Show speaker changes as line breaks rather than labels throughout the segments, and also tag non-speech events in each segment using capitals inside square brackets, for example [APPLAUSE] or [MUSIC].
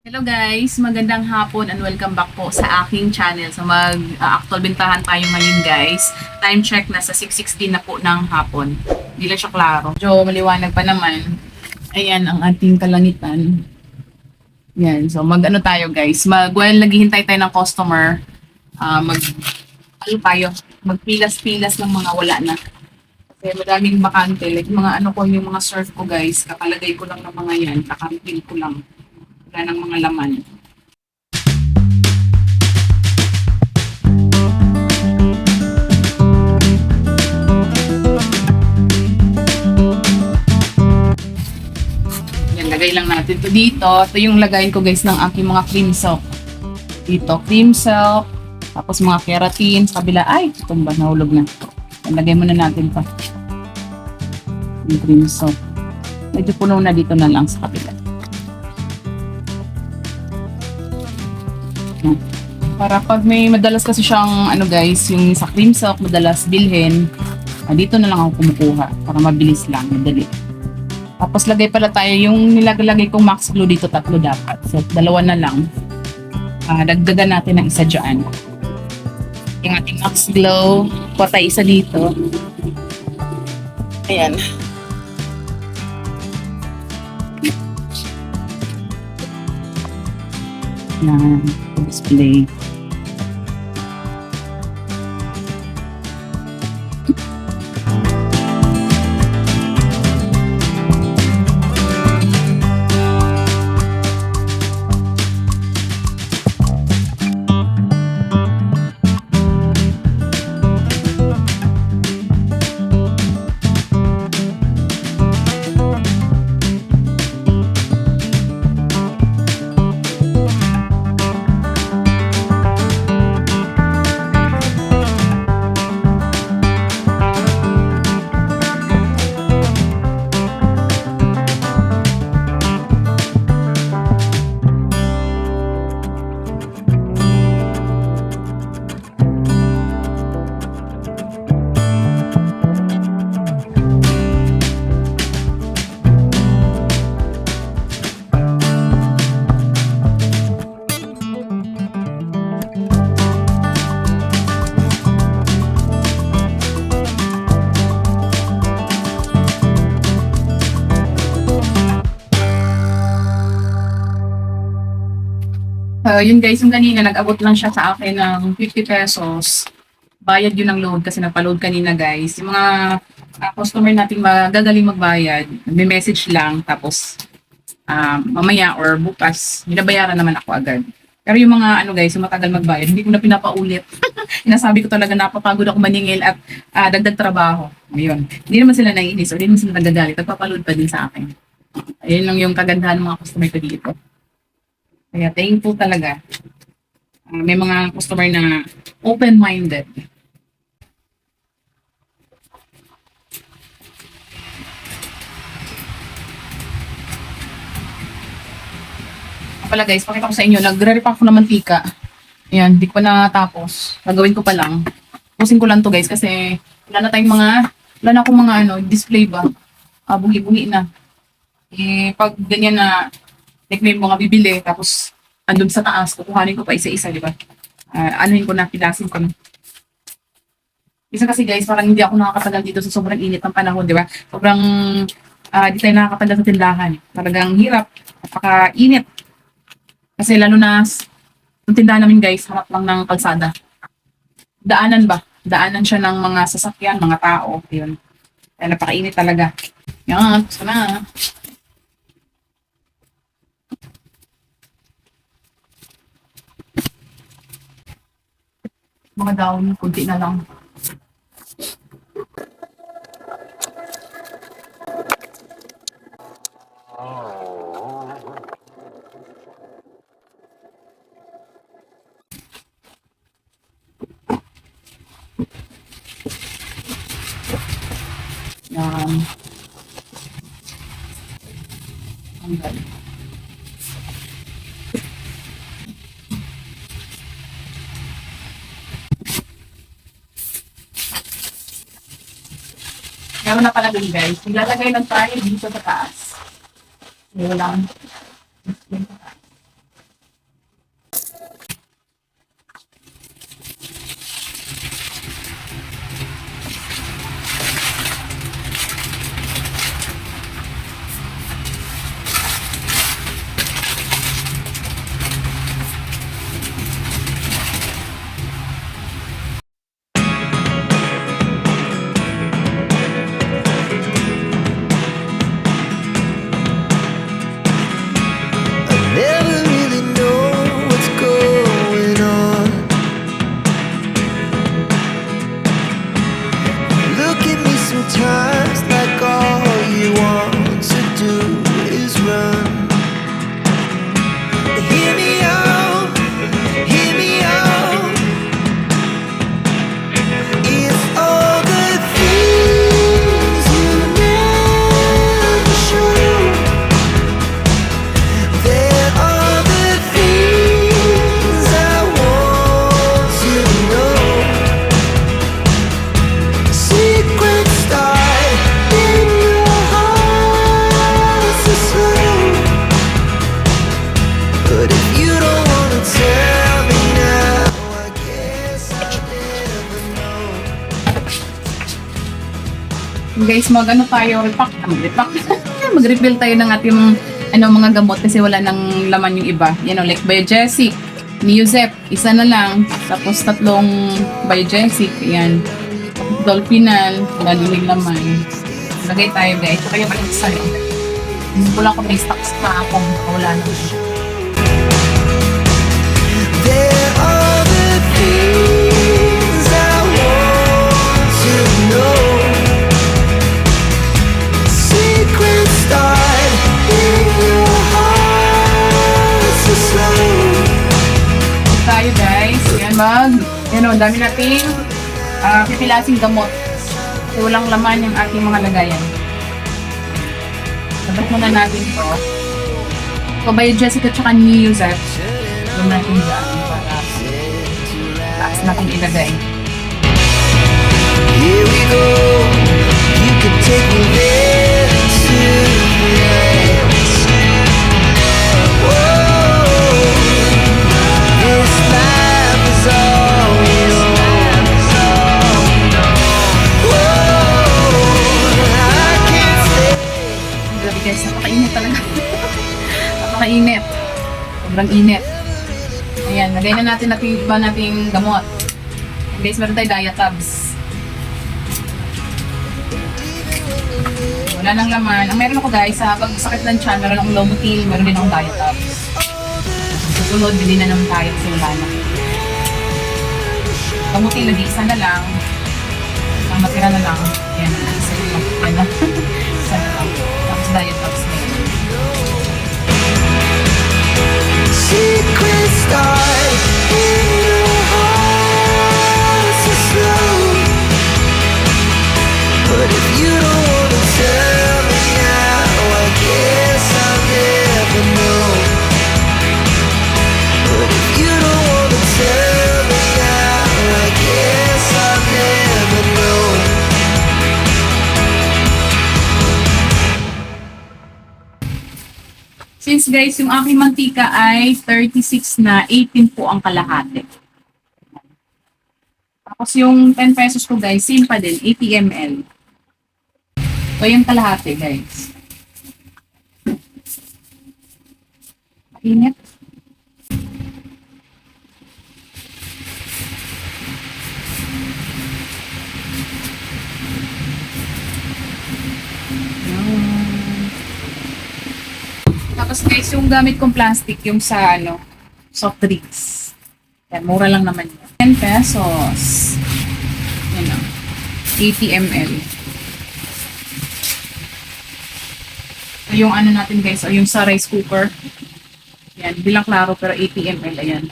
Hello guys, magandang hapon and welcome back po sa aking channel. So mag-actual bintahan tayo ngayon guys. Time check na sa 6.16 na po ng hapon. Hindi lang siya klaro. Medyo maliwanag pa naman. Ayan ang ating kalangitan. Yan, so mag-ano tayo guys. Mag, while naghihintay tayo ng customer, ah, mag, ano tayo, magpilas-pilas ng mga wala na. Kasi madaming bakante. Like mga ano ko, yung mga surf ko guys, kakalagay ko lang ng mga yan, kakampil ko lang wala ng mga laman. Yan, lagay lang natin to dito. Ito yung lagayin ko guys ng aking mga cream silk. Dito, cream silk. Tapos mga keratin. Sa kabila, ay, tumba, nahulog na. Lagay muna natin pa. Yung cream silk. Medyo puno na dito na lang sa kabila. Para pag may madalas kasi siyang ano guys, yung sa cream silk madalas bilhin, ah, dito na lang ako kumukuha para mabilis lang, madali. Tapos lagay pala tayo yung nilagalagay kong max glue dito tatlo dapat. So dalawa na lang. Ah, dagdagan natin ng isa dyan. Yung ating max glow, kuha tayo isa dito. Ayan. Yan, display. Yun guys, yung kanina, nag-abot lang siya sa akin ng 50 pesos. Bayad yun ng load kasi nagpa-load kanina guys. Yung mga uh, customer nating magagaling magbayad, may message lang tapos uh, mamaya or bukas, binabayaran naman ako agad. Pero yung mga ano guys, yung matagal magbayad, hindi ko na pinapaulit. [LAUGHS] Inasabi ko talaga napapagod ako maningil at ah, dagdag trabaho. Ayun. Hindi naman sila naiinis o hindi naman sila nagagalit. Nagpapaload pa din sa akin. Ayun lang yung kagandahan ng mga customer ko dito. Kaya thankful talaga. Ah, may mga customer na open-minded. Pala guys, pakita ko sa inyo, nagre-repack ko ng mantika. Ayan, di ko pa natapos. Gagawin ko pa lang. Pusin ko lang to guys kasi wala na tayong mga, wala na akong mga ano, display ba. Ah, bungi-bungi na. Eh, pag ganyan na, like may mga bibili, tapos andun sa taas, kukuhanin ko pa isa-isa, di ba? Ah, anuhin ko na, pilasin ko. Isa kasi guys, parang hindi ako nakakatagal dito sa sobrang init ng panahon, di ba? Sobrang, ah, di tayo nakakatagal sa tindahan. Talagang hirap, napaka-init. Kasi lalo na, yung tindahan namin guys, harap lang ng kalsada. Daanan ba? Daanan siya ng mga sasakyan, mga tao, yun. Kaya napakainit talaga. Yan, gusto na. Mga daon, kunti na lang. Yan. Ang galing. Meron na pala dun guys. Nilalagay lang tayo dito sa taas. Wala lang. Guys, mag ano tayo, repack, mag-repack. [LAUGHS] Mag-refill tayo ng ating ano, mga gamot kasi wala nang laman yung iba. Yan o, like Biogesic, Neozep, isa na lang. Tapos tatlong Biogesic, yan. Dolphinal, wala yung laman. Lagay tayo guys. Tsaka yung balik sa'yo. Wala ko may stocks pa akong wala na. Tayo guys. Yan mag, yan o, dami nating uh, pipilasing gamot. Kasi walang laman yung ating mga lagayan. Sabot muna natin to. So, by Jessica tsaka ni Yusef, doon natin dyan para taas natin ilagay.
Here we go. You can take me there tonight.
Sobrang init. Ayan, lagay na natin natin iba nating gamot. Guys, meron tayo diatabs. Wala nang laman. Ang meron ako guys, sa pag sakit ng tiyan, meron akong Lomotil, meron din akong diatabs. Susunod, bili na naman tayo kasi wala na. Lomotil, lagi isa na lang. Ang matira na lang. Ayan,
secret star.
Since guys, yung aking mantika ay 36 na 18 po ang kalahati. Tapos yung 10 pesos ko guys, same pa din, 80 ml. So yung kalahati guys. Mainit. Tapos guys, yung gamit kong plastic, yung sa ano, soft drinks. Yan, mura lang naman yun. 10 pesos. Yan o. 80 ml. So, yung ano natin guys, o yung sa rice cooker. Yan, bilang klaro pero 80 ml. Ayan.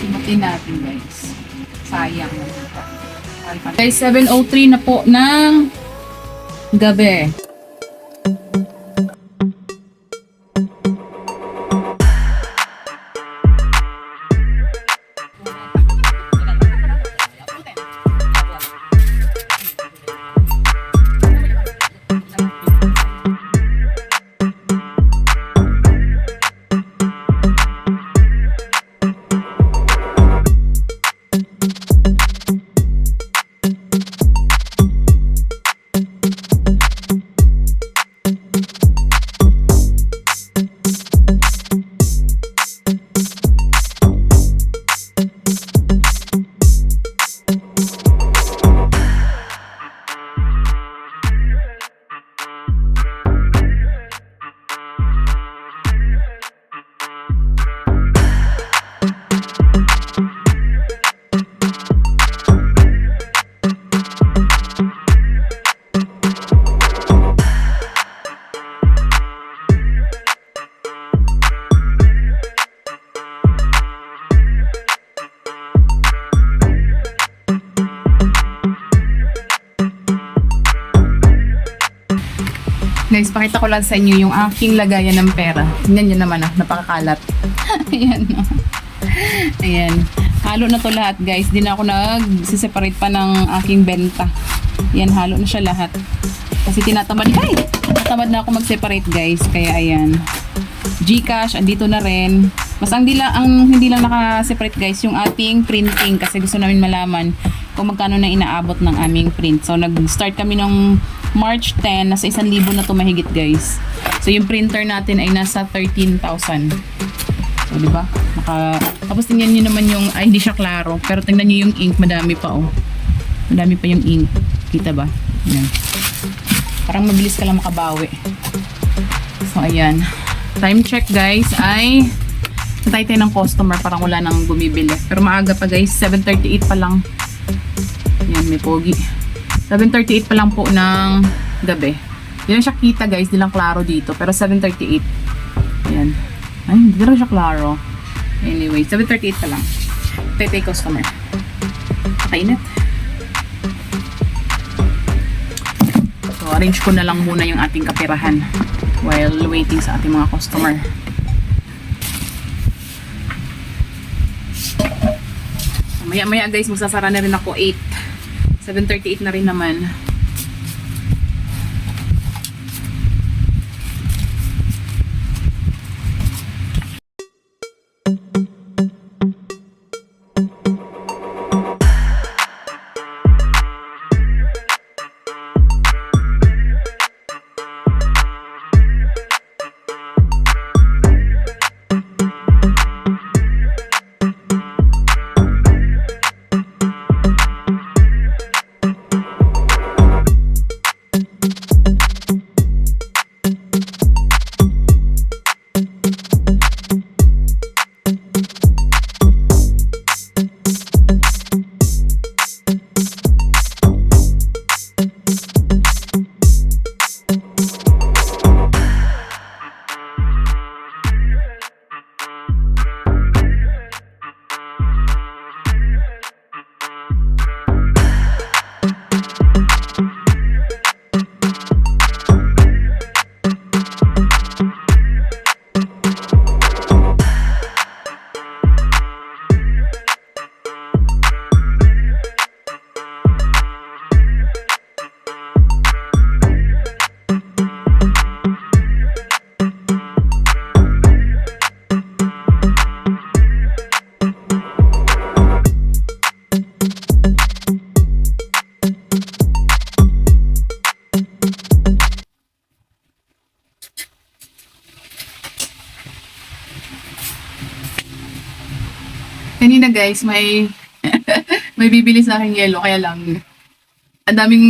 Simutin natin guys. Sayang. Guys, 7.03 na po ng gabi. Lang sa inyo yung aking lagayan ng pera. Tingnan nyo naman ah, napakakalat. [LAUGHS] Ayan oh. Ayan. Halo na to lahat guys. Di na ako nag-separate pa ng aking benta. Ayan, halo na siya lahat. Kasi tinatamad, ay! Tinatamad na ako mag-separate guys. Kaya ayan. Gcash, andito na rin. Mas ang, di lang, ang hindi lang naka-separate guys, yung ating printing kasi gusto namin malaman kung magkano na inaabot ng aming print. So, nag-start kami ng March 10, nasa 1,000 na to mahigit guys. So, yung printer natin ay nasa 13,000. So, di ba? Naka, tapos tingnan nyo naman yung, ay hindi siya klaro, pero tingnan nyo yung ink, madami pa oh. Madami pa yung ink. Kita ba? Yan. Parang mabilis ka lang makabawi. So, ayan. Time check guys ay Natay tayo ng customer, parang wala nang bumibili. Pero maaga pa guys, 7.38 pa lang. Yan, may pogi. 7.38 pa lang po ng gabi. Hindi lang siya kita guys, di lang klaro dito. Pero 7.38. Yan. Ay, hindi lang siya klaro. Anyway, 7.38 pa lang. Tayo customer. Kainit. So, arrange ko na lang muna yung ating kapirahan while waiting sa ating mga customer. Maya maya guys, magsasara na rin ako 8. 7.38 na rin naman. Kanina guys, may [LAUGHS] may bibili sa akin yelo kaya lang ang daming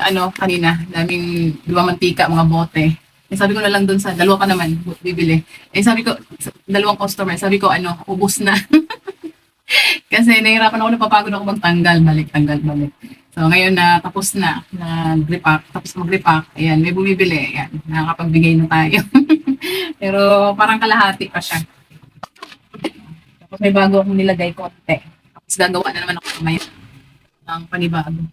ano kanina, daming diba mantika, mga bote. Eh, sabi ko na lang dun sa dalawa pa naman bibili. Eh sabi ko dalawang customer, sabi ko ano, ubos na. [LAUGHS] Kasi nahirapan ako napapagod ako magtanggal, balik, tanggal, balik. So ngayon na tapos na, nag-repack, tapos mag-repack, ayan, may bumibili, ayan, nakakapagbigay na tayo. [LAUGHS] Pero parang kalahati pa siya. Tapos may bago akong nilagay konti. Tapos gagawa na naman ako mamaya ng panibago.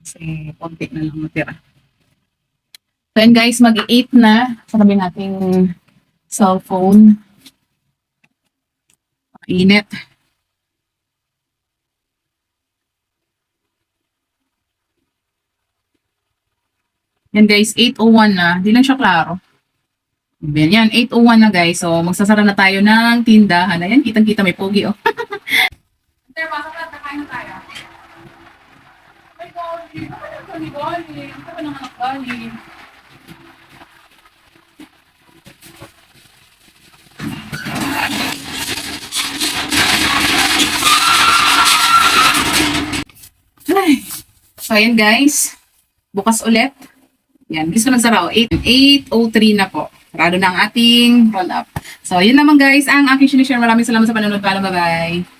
Kasi konti na lang matira. So yun guys, mag-8 na. Sabi nating cellphone. Init. Yan guys, 8.01 na. Di lang siya klaro. Yan, yan, 8.01 na guys. So, magsasara na tayo ng tindahan. Ayan, kitang-kita may pogi, oh. [LAUGHS] Sir, pasok na, kakain na tayo. Ay, Gali, bakit ang Gali, Gali? Ang tagal ng anak Gali. Ay. So, ayan guys. Bukas ulit. Yan, gusto nagsara oh, 8, 8.03 na po. Sarado na ang ating roll up. So, yun naman guys, ang aking sinishare. Maraming salamat sa panonood. Paalam, bye-bye.